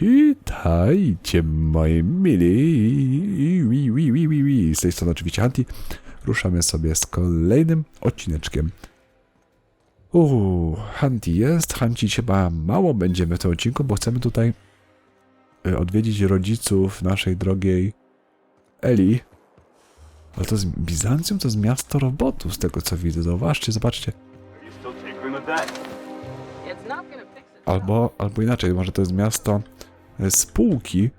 Witajcie, moi mili. Z tej strony oczywiście Anti. Ruszamy sobie z kolejnym odcineczkiem. Uuu, Hanti jest. Hanti chyba mało będziemy w tym odcinku, bo chcemy tutaj y, odwiedzić rodziców naszej drogiej Eli. Ale to jest Bizancjum, to jest miasto robotów, z tego co widzę. Zauważcie, zobaczcie. Are you still? Albo, albo inaczej, może to jest miasto e, spółki.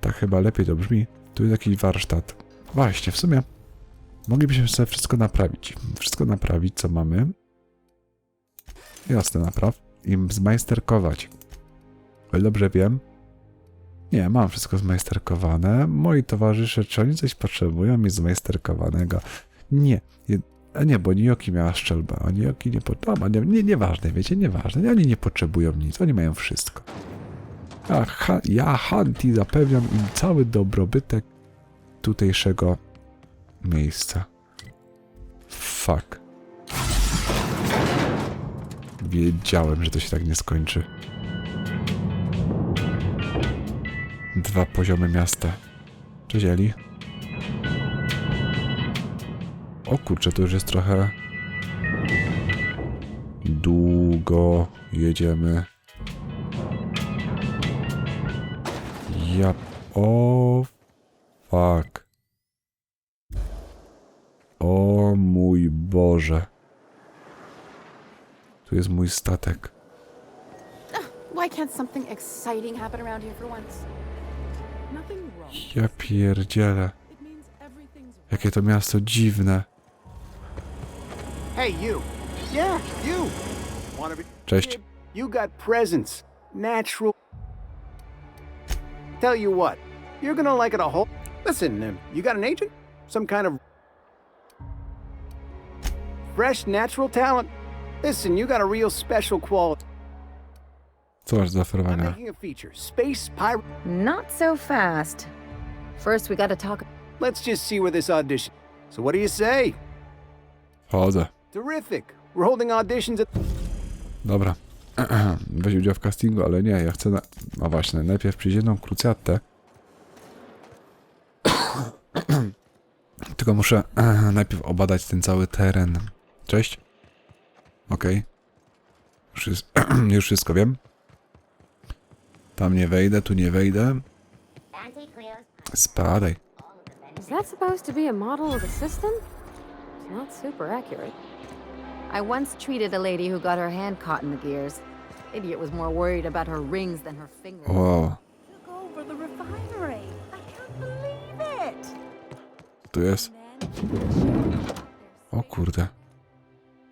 Tak chyba lepiej to brzmi. Tu jest jakiś warsztat. Właśnie, w sumie moglibyśmy sobie wszystko naprawić. Wszystko naprawić, co mamy. Jasne, napraw. I zmajsterkować. O ile dobrze wiem. Nie, mam wszystko zmajsterkowane. Moi towarzysze, czy oni coś potrzebują mi zmajsterkowanego? Nie. A nie, bo Nioki miała szczelbę, a Nioki nie potrzebują. Nie, nie, nieważne, wiecie, nieważne. Oni nie potrzebują nic, oni mają wszystko. A ha, ja, Hanti, zapewniam im cały dobrobytek tutejszego miejsca. Fuck. Wiedziałem, że to się tak nie skończy. Dwa poziomy miasta. Cześć Eli. O kurczę, to już jest trochę... Długo jedziemy. Ja... O... Fuck. O mój Boże. Tu jest mój statek. Why can't something exciting happen around here for once? Nothing wrong. Ja pierdzielę. Jakie to miasto dziwne. Hey, you. Yeah, you. Wanna be? Cześć. You got presence. Natural. Tell you what, you're gonna like it a whole. Listen, um, you got an agent? Some kind of fresh, natural talent? Listen, you got a real special quality. Co masz do I'm making a feature. Space pirate. Not so fast. First, we gotta talk. Let's just see where this audition. So, what do you say? Chodzę. Terrific. We're holding auditions at. Dobra. Weź udział w castingu, ale nie, ja chcę na... No właśnie, najpierw przyjść jedną krucjatę. Tylko muszę najpierw obadać ten cały teren. Cześć. Okej. Już, jest, już wszystko wiem. Tam nie wejdę, tu nie wejdę. Spadaj. Is that supposed to be a model of the system? Not super accurate. I once treated a lady who got her hand caught in the gears. Idiot was more worried about her rings than her fingers. Took over the refinery. I can't believe it. tu jest. O kurde.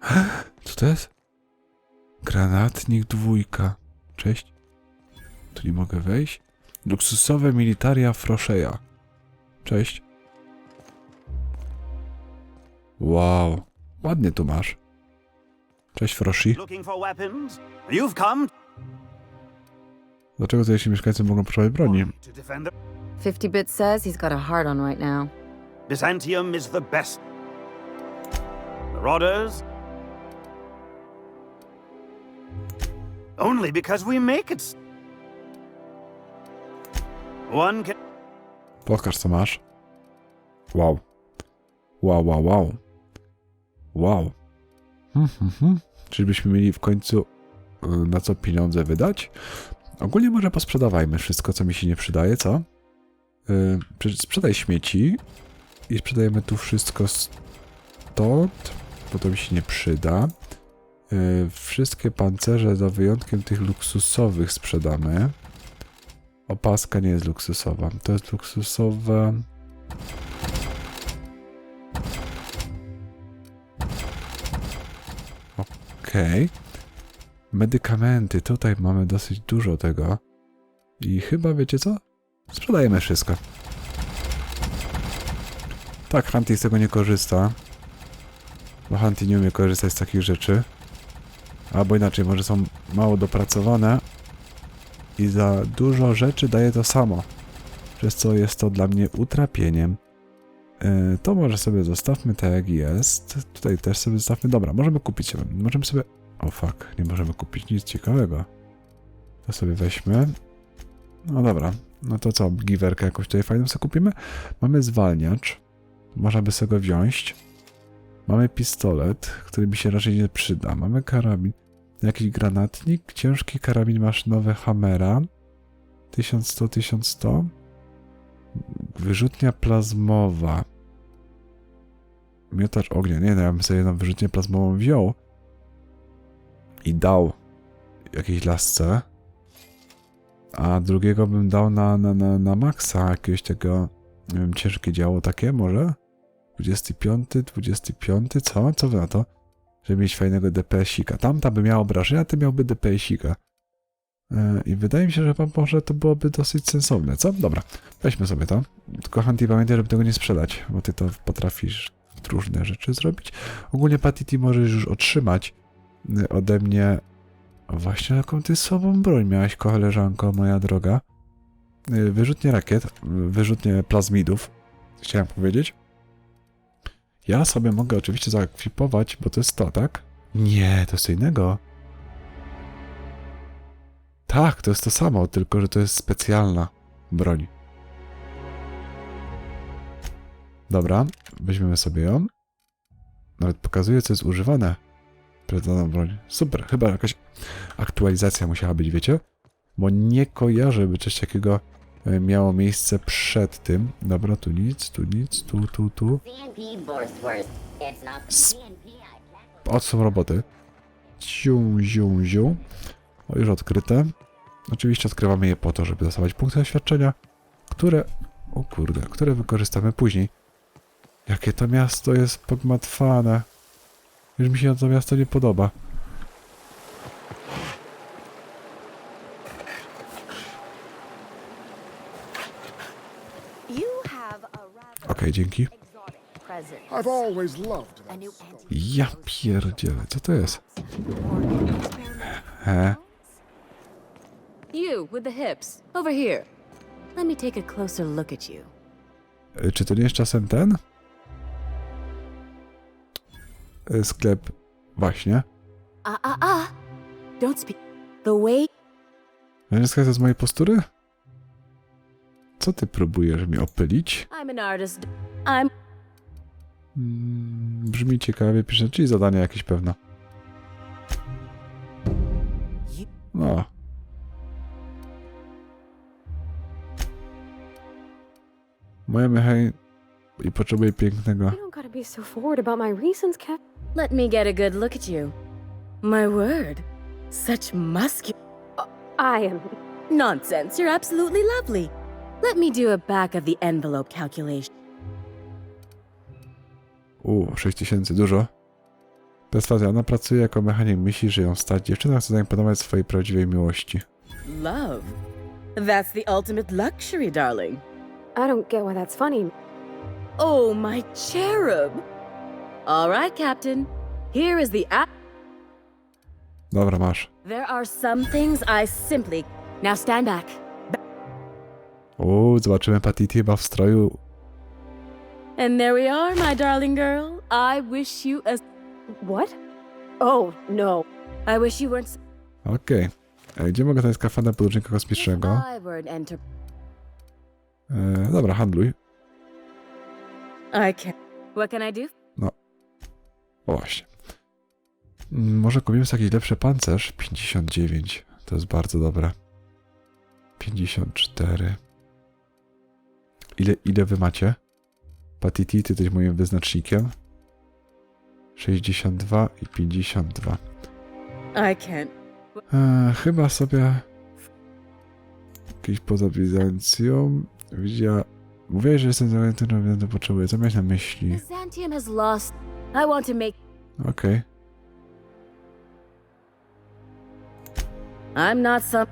Co to jest? Granatnik dwójka. Cześć. Tu nie mogę wejść. Luksusowe militaria Froszeja. Cześć. Wow. Ładnie tu masz. Cześć Froshi. Dlaczego tutaj się mieszkańcy mogą potrzebować broni? to defend the 50 Bit says he's got a hard on right now. Byzantium is the best. Marauders? Only because we make it. One can. Pokaż co masz. Wow. Wow, wow, wow. Wow. Hmm, hmm, hmm. Czyżbyśmy mieli w końcu y, na co pieniądze wydać? Ogólnie może posprzedawajmy wszystko, co mi się nie przydaje, co? Y, prze- Sprzedaj śmieci i sprzedajemy tu wszystko stąd, bo to mi się nie przyda. Y, Wszystkie pancerze, za wyjątkiem tych luksusowych, sprzedamy. Opaska nie jest luksusowa. To jest luksusowa. Okej. Medykamenty. Tutaj mamy dosyć dużo tego. I chyba wiecie co? Sprzedajemy wszystko. Tak, Hunty z tego nie korzysta. Bo Hunty nie umie korzystać z takich rzeczy. Albo inaczej, może są mało dopracowane i za dużo rzeczy daje to samo, przez co jest to dla mnie utrapieniem. Yy, to może sobie zostawmy tak jak jest. Tutaj też sobie zostawmy. Dobra, możemy kupić. Możemy sobie O fuck, nie możemy kupić nic ciekawego. To sobie weźmy. No dobra, no to co, giwerkę jakąś tutaj fajną sobie kupimy? Mamy zwalniacz, można by sobie go wziąć. Mamy pistolet, który mi się raczej nie przyda. Mamy karabin, jakiś granatnik, ciężki karabin maszynowy Hammera. 1100, 1100. Wyrzutnia plazmowa. Miotacz ognia. Nie, no ja bym sobie jedną wyrzutnię plazmową wziął i dał jakiejś lasce, a drugiego bym dał na, na, na, na maksa jakiegoś tego, nie wiem, ciężkie działo takie może? 25, 25, co? Co wy na to? Żeby mieć fajnego DPS-ika. Tamta by miała obrażenia, ty miałby DPS-ika. I wydaje mi się, że może to byłoby dosyć sensowne, co? Dobra, weźmy sobie to. Tylko Hanty pamiętaj, żeby tego nie sprzedać, bo ty to potrafisz różne rzeczy zrobić. Ogólnie Patty możesz już otrzymać y, ode mnie właśnie jaką ty sobą broń miałaś, koleżanko moja droga. Y, Wyrzutnie rakiet, y, wyrzutnie plazmidów, chciałem powiedzieć. Ja sobie mogę oczywiście zaekwipować, bo to jest to, tak? Nie, to jest innego. Tak, to jest to samo, tylko że to jest specjalna broń. Dobra, weźmiemy sobie ją. Nawet pokazuje, co jest używane. Sprawdzoną broń. Super, chyba jakaś aktualizacja musiała być, wiecie? Bo nie kojarzę, by coś takiego e, miało miejsce przed tym. Dobra, tu nic, tu nic, tu, tu, tu. CNP Borsworth. It's not the S- CNP I Od są roboty. Ziu, ziu, ziu. O, już odkryte. Oczywiście odkrywamy je po to, żeby dostawać punkty doświadczenia, które... O kurde, które wykorzystamy później. Jakie to miasto jest pogmatwane. Już mi się to miasto nie podoba. Okej, dzięki. stuff. antique Ja pierdzielę, co to jest? He? You, with the hips. Over here. Let me take a closer look at you. Y, Czy to nie jest czasem ten? Y, Sklep... Właśnie. Ah, ah, ah. Don't speak. The way Wnioska to z mojej postury? Co ty próbujesz mnie opylić? I'm an artist. I'm. Mm, brzmi ciekawie, pisze, czyli zadanie jakieś pewno. No. Moja mechaj i potrzebuje pięknego. You don't gotta be so forward about my reasons, Cap. Let me get a good look at you. My word. Such muscu. I am. Nonsense. You're absolutely lovely. Let me do a back of the envelope calculation. U, 6000, dużo. Perswazja, ona pracuje jako mechanik, myśli, że ją stać. Dziewczyna chce zaimponować swojej prawdziwej miłości. Love. That's the ultimate luxury, darling. I don't get why that's funny. Oh, my cherub. All right, Captain. Here is the app. Dobra, masz. There are some things I simply. Now stand back. U, zobaczymy Patity chyba w stroju. And there we are, my darling girl. I wish you a. What? Oh, no. I wish you weren't. Okej. E, Gdzie mogę znaleźć skafander podróżnika kosmicznego? I were an enter. E, dobra, handluj. What can I do? O właśnie. Mm, Może kupimy sobie jakiś lepszy pancerz? 59. To jest bardzo dobre. 54. Ile, ile wy macie? Patiti, ty jesteś moim wyznacznikiem. 62 i 52. I can't. E, chyba sobie jakieś poza Bizancją. Widziała... Mówiłeś, że jestem zajęty, no to potrzebuję. Co miałeś na myśli? Byzantium has lost. I want to make. Okej. I'm not some.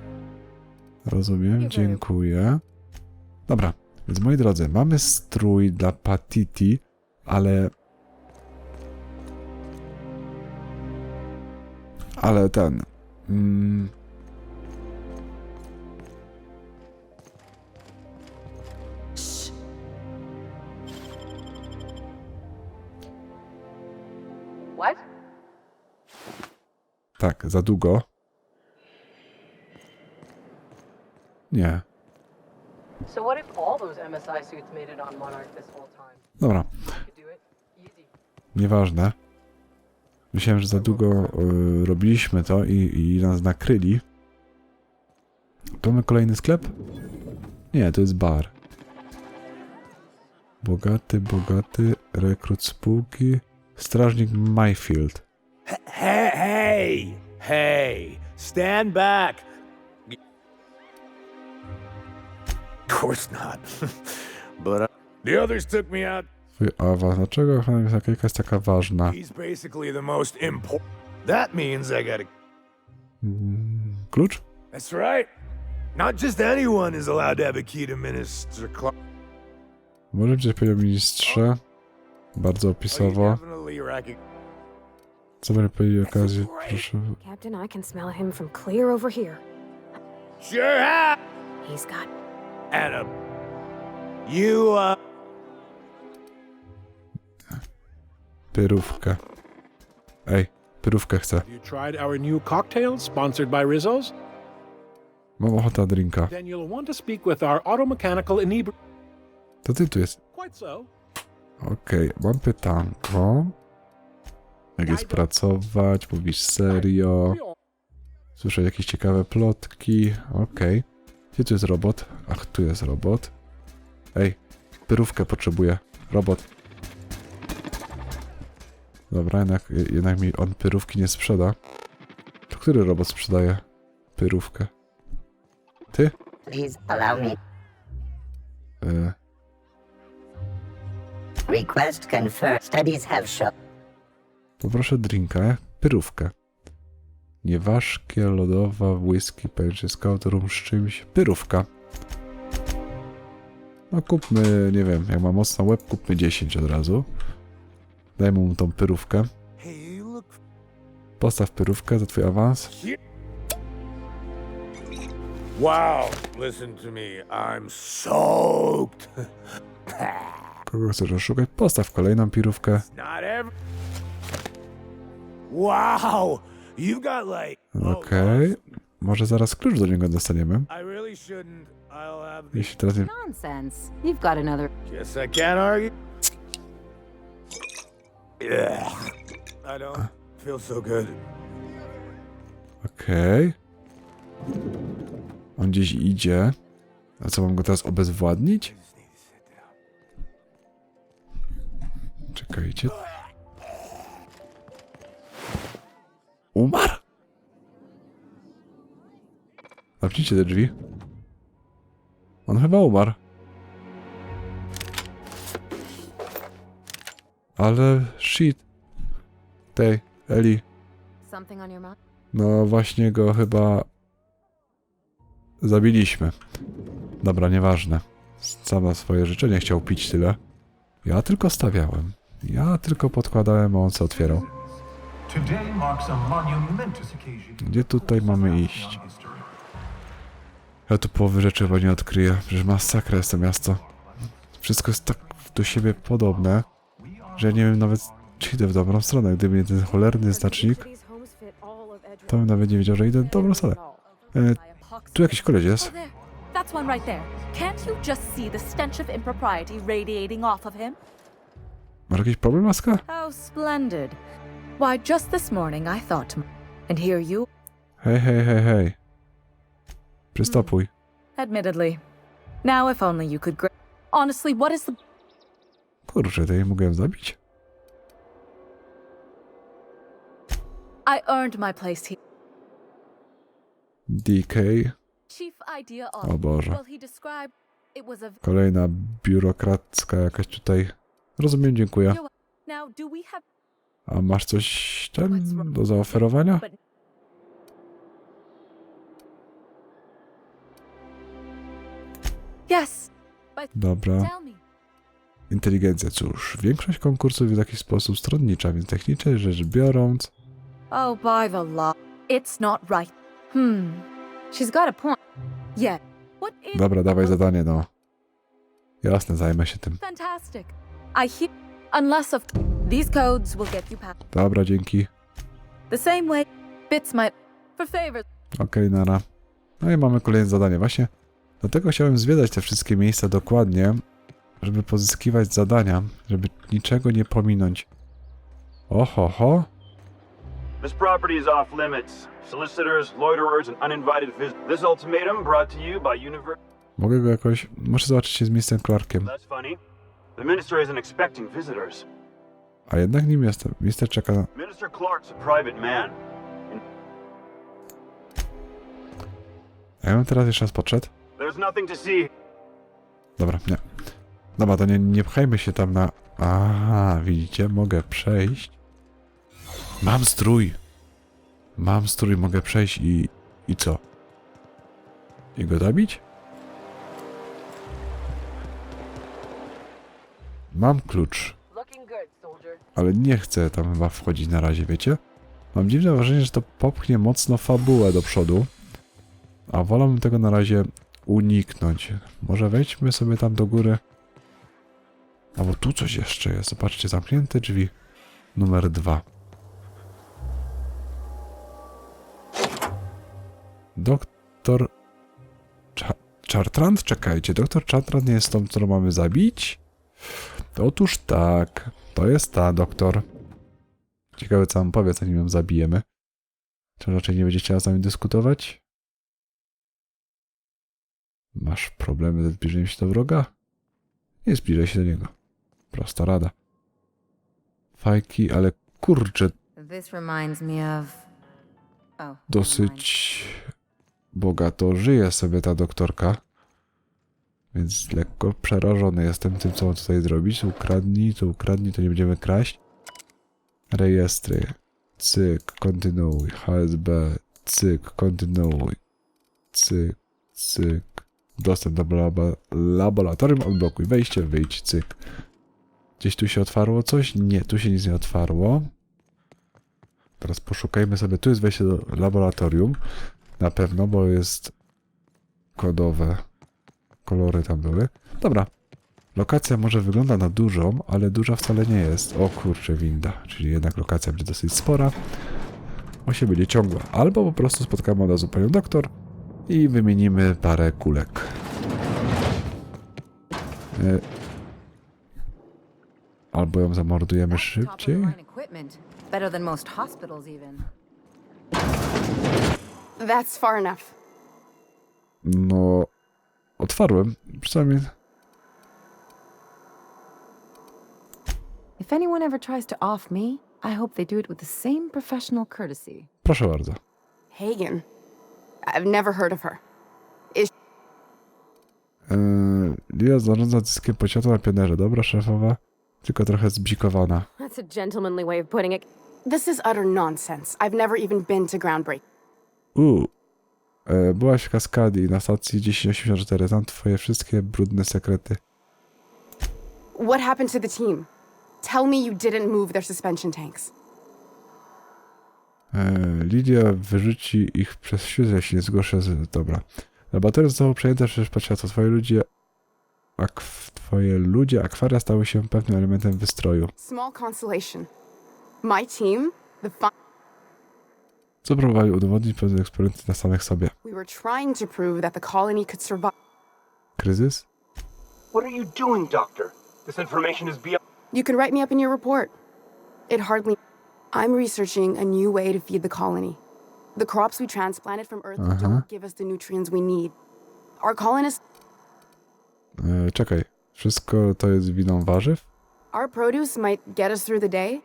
Rozumiem, dziękuję. Dobra, więc moi drodzy, mamy strój dla Patiti, ale... Ale ten... Mm, tak, za długo. Nie. Dobra, nieważne. Myślałem, że za długo y, robiliśmy to i, i nas nakryli. To mamy kolejny sklep? Nie, to jest bar. Bogaty, bogaty, rekrut spółki, strażnik Mayfield. Hey, hey, hey, stand back. Of course not. but uh, the others took me out. Twój awans. Dlaczego jaka jest taka ważna? He's basically the most important. That means I gotta. Mm, Klucz? That's right. Not just anyone is allowed to have a key to Minister Clark. Może gdzieś powiedział ministrze? Bardzo opisowo. Definitely recognize. Co będzie powiedzieć okazji? Proszę. Captain, I can smell him from clear over here. Sure have. He's got And uh, you, uh, Pyrówkę. Ej, pyrówkę chcę. Have you tried our new cocktail sponsored by Rizzo's? Mam ochotę na drinka. Then you'll want to speak with our automechanical inebr. To ty tu jest. Quite so. Okej, mam pytanko. Jak jest pracować? Mówisz serio? Słyszę jakieś ciekawe plotki. Okej. Gdzie tu jest robot? Ach, tu jest robot. Ej, pyrówkę potrzebuję. Robot. Dobra, jednak, jednak mi on pyrówki nie sprzeda. To który robot sprzedaje pyrówkę? Ty? Please allow me. Y, Request confirmed. Studies have shown. Poproszę drinka, pyrówkę. Nieważkie, lodowa, whisky, pęczy, scout, rum z czymś. Pyrówka. No kupmy, nie wiem, jak ma mocno łeb, kupmy 10 od razu. Dajmy mu tą pyrówkę. Postaw pyrówkę, to twój awans. Wow, listen to me. I'm soaked. Kogo chcesz oszukać? Postaw kolejną pirówkę. Wow, you've got like. oh, Okej. Może zaraz klucz do niego dostaniemy. I really shouldn't. I'll have the. Jeśli teraz nie... Nonsense. You've got another. Guess I can't argue. Yeah. I don't feel so good. Okej. On gdzieś idzie. A co, mam go teraz obezwładnić? Czekajcie. Umarł? Zamknijcie te drzwi. On chyba umarł. Ale shit. Tej, Eli. No właśnie go chyba zabiliśmy. Dobra, nieważne. Sam na swoje życzenie chciał pić tyle. Ja tylko stawiałem. Ja tylko podkładałem, a on co otwierał. Gdzie tutaj mamy iść? Ja tu połowy rzeczy chyba nie odkryję. Przecież masakra jest to miasto. Wszystko jest tak do siebie podobne, że ja nie wiem nawet, czy idę w dobrą stronę. Gdyby nie ten cholerny znacznik, to bym nawet nie wiedział, że idę w dobrą stronę. E, tu jakiś koleś jest. Oh. That's one right there. Can't you just see the stench of impropriety radiating off of him? Masz jakiś problem, Laska? How splendid. Why, just this morning I thought to m- And here you, Hej, hej, hej, hej. Przystopuj. admittedly. Now, if only you could gra- Honestly, what is the. Kurczę, to jej mogłem zabić? I earned my place here. DK. Chief idea of. O Boże. Well, he described. It was a. Kolejna biurokracka jakaś tutaj. Rozumiem, dziękuję. Now, do we have. A masz coś ten do zaoferowania? Yes. Dobra. Inteligencja, cóż, większość konkursów jest w jakiś sposób stronnicza, więc technicznie rzecz biorąc, Oh, by the law. It's not right. Hmm. She's got a point. Yeah. What is. dobra, dawaj zadanie, no. Jasne, zajmę się tym. Fantastic. I hear. Unless of. These codes will get you past. Dobra, dzięki. The same way. Bits my. For favors. Okej, nara. No i mamy kolejne zadanie. Właśnie dlatego chciałem zwiedzać te wszystkie miejsca dokładnie, żeby pozyskiwać zadania, żeby niczego nie pominąć. Oho, ho. This property is off limits. Solicitors, loiterers, and uninvited visitors. This ultimatum brought to you by Univer. Mogę go jakoś... Muszę zobaczyć się z miejscem Clarkiem. That's funny. The minister isn't expecting visitors. A jednak nim jestem. Mister czeka na... Minister Clark's a private man. A ja bym teraz jeszcze raz podszedł. There's nothing to see. Dobra, nie. Dobra, to nie, nie pchajmy się tam na... Aha, widzicie? Mogę przejść. Mam strój. Mam strój, mogę przejść i... I co? I go zabić? Mam klucz. Ale nie chcę tam chyba wchodzić na razie, wiecie? Mam dziwne wrażenie, że to popchnie mocno fabułę do przodu. A wolałbym tego na razie uniknąć. Może wejdźmy sobie tam do góry. A bo tu coś jeszcze jest. Zobaczcie, zamknięte drzwi. Numer dwa. Doktor... Cza Chartrand? Czekajcie, doktor Chartrand nie jest tą, którą mamy zabić? Otóż tak. To jest ta doktor. Ciekawe, co nam powie, zanim ją zabijemy. Czy raczej nie będzie chciała z nami dyskutować? Masz problemy ze zbliżeniem się do wroga? Nie zbliżaj się do niego. Prosta rada. Fajki, ale kurczę. Oh, dosyć bogato żyje sobie ta doktorka. Więc lekko przerażony jestem tym, co mam tutaj zrobić. Ukradnij, to ukradnij, to nie będziemy kraść. Rejestry. Cyk, kontynuuj. HSB. Cyk, kontynuuj. Cyk, cyk. Dostęp do laba laboratorium, odblokuj wejście, wyjdź, cyk. Gdzieś tu się otwarło coś? Nie, tu się nic nie otwarło. Teraz poszukajmy sobie. Tu jest wejście do laboratorium. Na pewno, bo jest kodowe. Kolory tam były. Dobra. Lokacja może wygląda na dużą, ale duża wcale nie jest. O kurczę, winda. Czyli jednak lokacja będzie dosyć spora. Się będzie ciągła. Albo po prostu spotkamy od razu panią doktor i wymienimy parę kulek. E, Albo ją zamordujemy szybciej. top-of-the-line equipment. Better than most hospitals, even. That's far enough. No, otwarłem. Przynajmniej If anyone ever tries to off me, I hope they do it with the same professional courtesy. proszę bardzo. Hagen. I've never heard of her. Eee, Lia zarządza dyskiem pociągu na pionerze. Dobra, szefowa. Tylko trochę zbzikowana. That's a gentlemanly way of putting it. This is utter nonsense. I've never even been to Groundbreak. Uuu. E, byłaś w Kaskadii na stacji 1084. Znam twoje wszystkie brudne sekrety. What happened to the team? Tell me you didn't move their suspension tanks. E, Lidia wyrzuci ich przez śluz, jeśli nie zgłoszę z... Dobra. Laboratorium zostało przejęte przez patrząc twoje ludzie... Akw... Twoje ludzie akwaria stały się pewnym elementem wystroju. Small consolation. My team, the. Co próbowali udowodnić pewne eksperymenty na samych sobie. We were trying to prove that the colony could survive. Kryzys? What are you doing, Doctor? This information is beyond. You can write me up in your report. It hardly. I'm researching a new way to feed the colony. The crops we transplanted from Earth Uh-huh. don't give us the nutrients we need. Our colonists, E, czekaj. Wszystko to jest winą warzyw? our produce might get us through the day.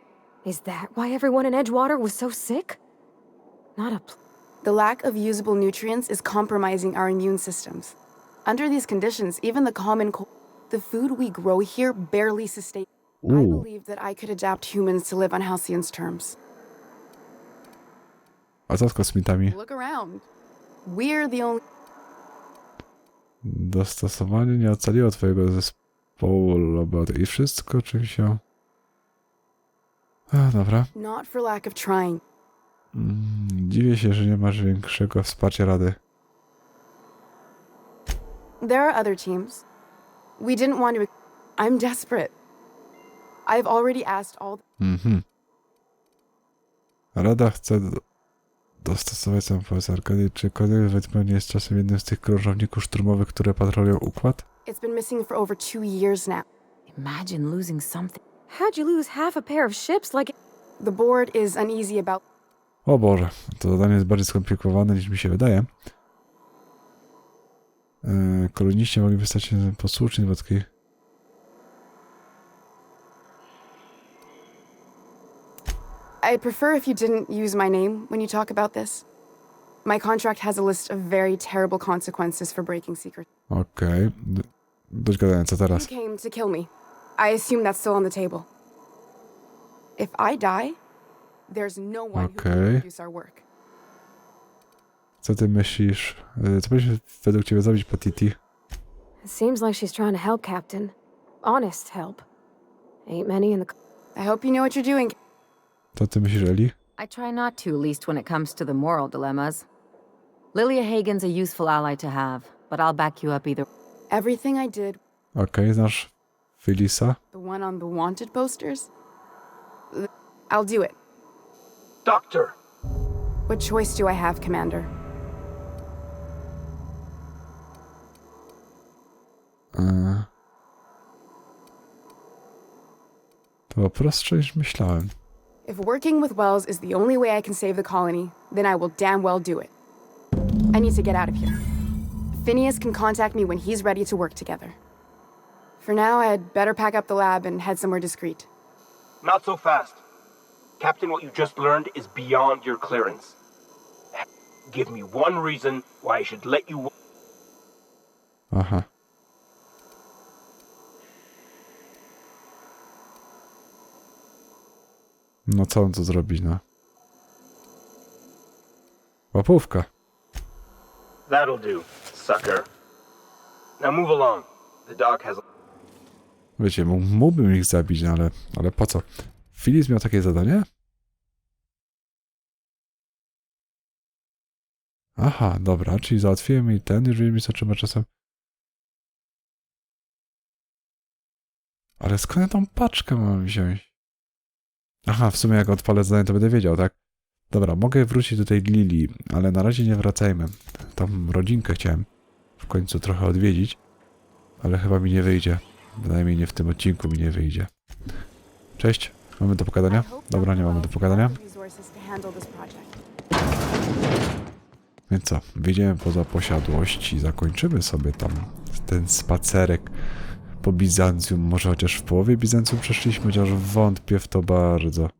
Is that why everyone in Edgewater was so sick? Not a. Pl- The lack of usable nutrients is compromising our immune systems. Under these conditions, even the common cold, the food we grow here barely sustains. I believe that I could adapt humans to live on Halcyon's terms. A co z kosmitami? Look around. We're the only. Dostosowanie nie ocaliło twojego zespołu laboratorium. I wszystko czym się... A, dobra. Not for lack of trying. Mm, Dziwię się, że nie masz większego wsparcia rady. There are other teams. We didn't want to. I'm desperate. I've already asked all. Mhm. Rada chce do- dostosować sam pomysł Arkady. Czy Cornelius Whitman jest czasem jednym z tych krążowników szturmowych, które patrolują układ? It's been missing for over two years now. Imagine losing something. How'd you lose half a pair of ships like. The board is uneasy about. O Boże, to zadanie jest bardziej skomplikowane niż mi się wydaje. Yy, koloniści mogli stać się posłuszni wobec takich I prefer if you didn't use my name when you talk about this. My contract has a list of very terrible consequences for breaking secrets. Okej. D- Dość gadania, co You teraz? came to kill me. I assume that's still on the table. If I die, there's no one who can Okay. reproduce our work. Co ty myślisz? Yy, Co powinniśmy według ciebie zrobić, Patiti? It seems like she's trying to help, Captain. Honest help. Ain't many in the. I hope you know what you're doing. Co ty myślisz, Eli? I try not to, at least when it comes to the moral dilemmas. Lilia Hagen's a useful ally to have, but I'll back you up either. Everything I did, Okay, znasz Felisa? the one on the wanted posters, I'll do it. Doctor! What choice do I have, Commander? Yy. To było prostsze niż myślałem. If working with Wells is the only way I can save the colony, then I will damn well do it. I need to get out of here. Phineas can contact me when he's ready to work together. For now, I'd better pack up the lab and head somewhere discreet. Not so fast. Captain, what you just learned is beyond your clearance. Give me one reason why I should let you. Aha. Uh-huh. No co on tu zrobić, no? Łapówka. That'll do, sucker. Now move along. The dog has. Wiecie, mógł- mógłbym ich zabić, ale, ale po co? Phyllis miał takie zadanie? Aha, dobra, czyli załatwiłem mi ten, wiem, co trzeba czasem... Ale skąd ja tą paczkę mam wziąć? Aha, w sumie jak odpalę zadanie, to będę wiedział, tak? Dobra, mogę wrócić do tej Lili, ale na razie nie wracajmy. Tą rodzinkę chciałem w końcu trochę odwiedzić, ale chyba mi nie wyjdzie. Bynajmniej nie w tym odcinku mi nie wyjdzie. Cześć, mamy do pogadania? Dobra, nie mamy do pogadania. Więc co, wyjdziemy poza posiadłość i zakończymy sobie tam ten spacerek po Bizancjum. Może chociaż w połowie Bizancjum przeszliśmy, chociaż wątpię w to bardzo.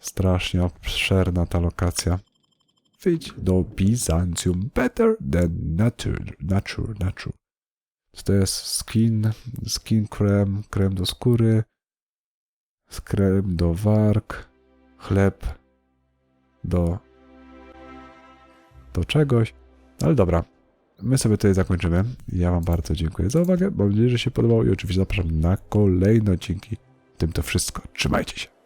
Strasznie obszerna ta lokacja. Wyjdź do Bizancjum. Better than nature. Nature, nature. To jest skin, skin krem, krem do skóry, krem do warg, chleb do do czegoś. Ale dobra, my sobie tutaj zakończymy. Ja Wam bardzo dziękuję za uwagę. Mam nadzieję, że się podobało i oczywiście zapraszam na kolejne odcinki. Tym to wszystko. Trzymajcie się.